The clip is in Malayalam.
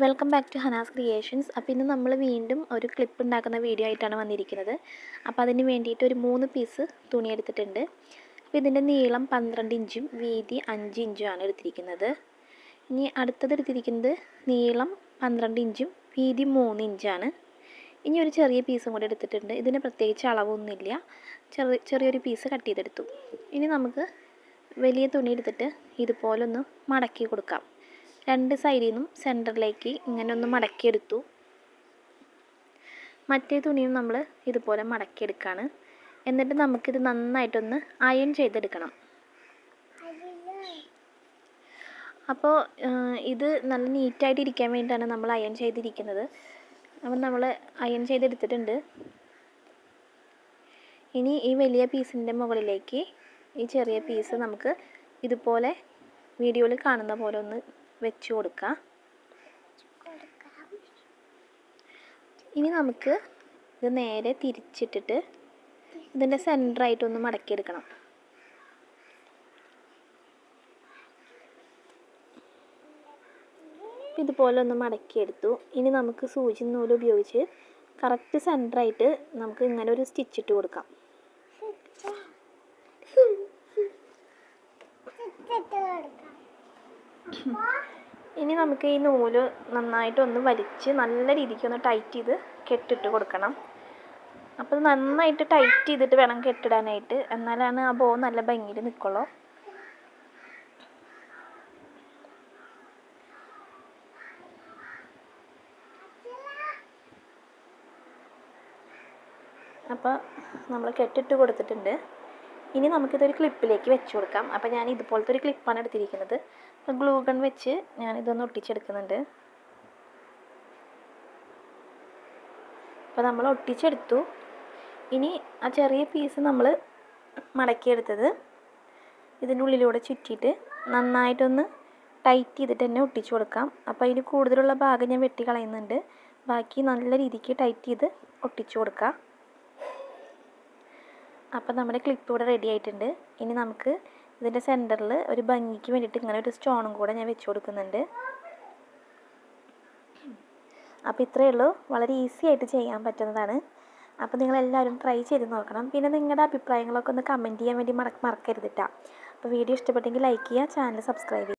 Welcome back to Hanas creations അപ്പോൾ ഇന്ന് നമ്മൾ വീണ്ടും ഒരു ക്ലിപ്പ് ഉണ്ടാക്കുന്ന വീഡിയോ ആയിട്ടാണ് വന്നിരിക്കുന്നത്. അപ്പോൾ അതിന് വേണ്ടിയിട്ട് ഒരു മൂന്ന് പീസ് തുണി എടുത്തിട്ടുണ്ട്. അപ്പോൾ ഇതിന്റെ നീളം പന്ത്രണ്ട് ഇഞ്ചും വീതി അഞ്ച് ഇഞ്ചും ആണ് എടുത്തിരിക്കുന്നത്. ഇനി അടുത്തത് എടുത്തിരിക്കുന്നത് നീളം പന്ത്രണ്ട് ഇഞ്ചും വീതി മൂന്ന് ഇഞ്ചാണ്. ഇനി ഒരു ചെറിയ പീസും കൂടി എടുത്തിട്ടുണ്ട്. ഇതിന് പ്രത്യേകിച്ച് അളവൊന്നുമില്ല. ചെറിയ ചെറിയൊരു പീസ് കട്ട് ചെയ്തെടുത്തു. ഇനി നമുക്ക് വലിയ തുണി എടുത്തിട്ട് ഇതുപോലൊന്ന് മടക്കി കൊടുക്കാം. രണ്ട് സൈഡിൽ നിന്നും സെന്ററിലേക്ക് ഇങ്ങനെ ഒന്ന് മടക്കിയെടുത്തു. മറ്റേ തുണിയും നമ്മൾ ഇതുപോലെ മടക്കിയെടുക്കുകയാണ് എന്നിട്ട് നമുക്കിത് നന്നായിട്ടൊന്ന് അയൺ ചെയ്തെടുക്കണം. അപ്പോൾ ഇത് നല്ല നീറ്റായിട്ട് ഇരിക്കാൻ വേണ്ടിയിട്ടാണ് നമ്മൾ അയൺ ചെയ്തിരിക്കുന്നത്. അപ്പം നമ്മൾ അയൺ ചെയ്തെടുത്തിട്ടുണ്ട്. ഇനി ഈ വലിയ പീസിന്റെ മുകളിലേക്ക് ഈ ചെറിയ പീസ് നമുക്ക് ഇതുപോലെ വീഡിയോയിൽ കാണുന്ന പോലെ ഒന്ന് വെച്ച് കൊടുക്കാം. ഇനി നമുക്ക് ഇത് നേരെ തിരിച്ചിട്ടിട്ട് ഇതിന്റെ സെന്ററായിട്ടൊന്ന് മടക്കിയെടുക്കണം. ഇതുപോലെ ഒന്ന് മടക്കിയെടുത്തു. ഇനി നമുക്ക് സൂചി നൂൽ ഉപയോഗിച്ച് കറക്റ്റ് സെന്ററായിട്ട് നമുക്ക് ഇങ്ങനെ ഒരു സ്റ്റിച്ച് ഇട്ട് കൊടുക്കാം. ഇനി നമുക്ക് ഈ നൂൽ നന്നായിട്ടൊന്ന് വലിച്ച് നല്ല രീതിക്ക് ഒന്ന് ടൈറ്റ് ചെയ്ത് കെട്ടിട്ട് കൊടുക്കണം. അപ്പോൾ നന്നായിട്ട് ടൈറ്റ് ചെയ്തിട്ട് വേണം കെട്ടിടാനായിട്ട്. എന്നാലാണ് ആ ബോ നല്ല ഭംഗിയിൽ നിൽക്കുള്ളൂ അപ്പോൾ നമ്മൾ കെട്ടിട്ട് കൊടുത്തിട്ടുണ്ട്. ഇനി നമുക്കിതൊരു ക്ലിപ്പിലേക്ക് വെച്ച് കൊടുക്കാം. അപ്പോൾ ഞാൻ ഇതുപോലത്തെ ഒരു ക്ലിപ്പാണ് എടുത്തിരിക്കുന്നത്. അപ്പോൾ ഗ്ലൂ ഗൺ വെച്ച് ഞാൻ ഇതൊന്ന് ഒട്ടിച്ചെടുക്കുന്നുണ്ട്. അപ്പോൾ നമ്മൾ ഒട്ടിച്ചെടുത്തു. ഇനി ആ ചെറിയ പീസ് നമ്മൾ മടക്കിയെടുത്തത് ഇതിന്റെ ഉള്ളിലൂടെ ചുറ്റിയിട്ട് നന്നായിട്ടൊന്ന് ടൈറ്റ് ചെയ്തിട്ട് തന്നെ ഒട്ടിച്ചു കൊടുക്കാം. അപ്പോൾ അതിന് കൂടുതലുള്ള ഭാഗം ഞാൻ വെട്ടി കളയുന്നുണ്ട്. ബാക്കി നല്ല രീതിക്ക് ടൈറ്റ് ചെയ്ത് ഒട്ടിച്ചു കൊടുക്കാം. അപ്പോൾ നമ്മുടെ ക്ലിപ്പ് ഇവിടെ റെഡി ആയിട്ടുണ്ട്. ഇനി നമുക്ക് ഇതിന്റെ സെന്ററിൽ ഒരു ഭംഗിക്ക് വേണ്ടിയിട്ട് ഇങ്ങനെ ഒരു സ്റ്റോണും കൂടെ ഞാൻ വെച്ച് കൊടുക്കുന്നുണ്ട്. അപ്പോൾ ഇത്രയേ ഉള്ളൂ. വളരെ ഈസി ആയിട്ട് ചെയ്യാൻ പറ്റുന്നതാണ്. അപ്പോൾ നിങ്ങളെല്ലാവരും ട്രൈ ചെയ്ത് നോക്കണം. പിന്നെ നിങ്ങളുടെ അഭിപ്രായങ്ങളൊക്കെ ഒന്ന് കമന്റ് ചെയ്യാൻ വേണ്ടി മറ മറക്കരുത് അപ്പോൾ വീഡിയോ ഇഷ്ടപ്പെട്ടെങ്കിൽ ലൈക്ക് ചെയ്യുക ചാനൽ സബ്സ്ക്രൈബ് ചെയ്യുക.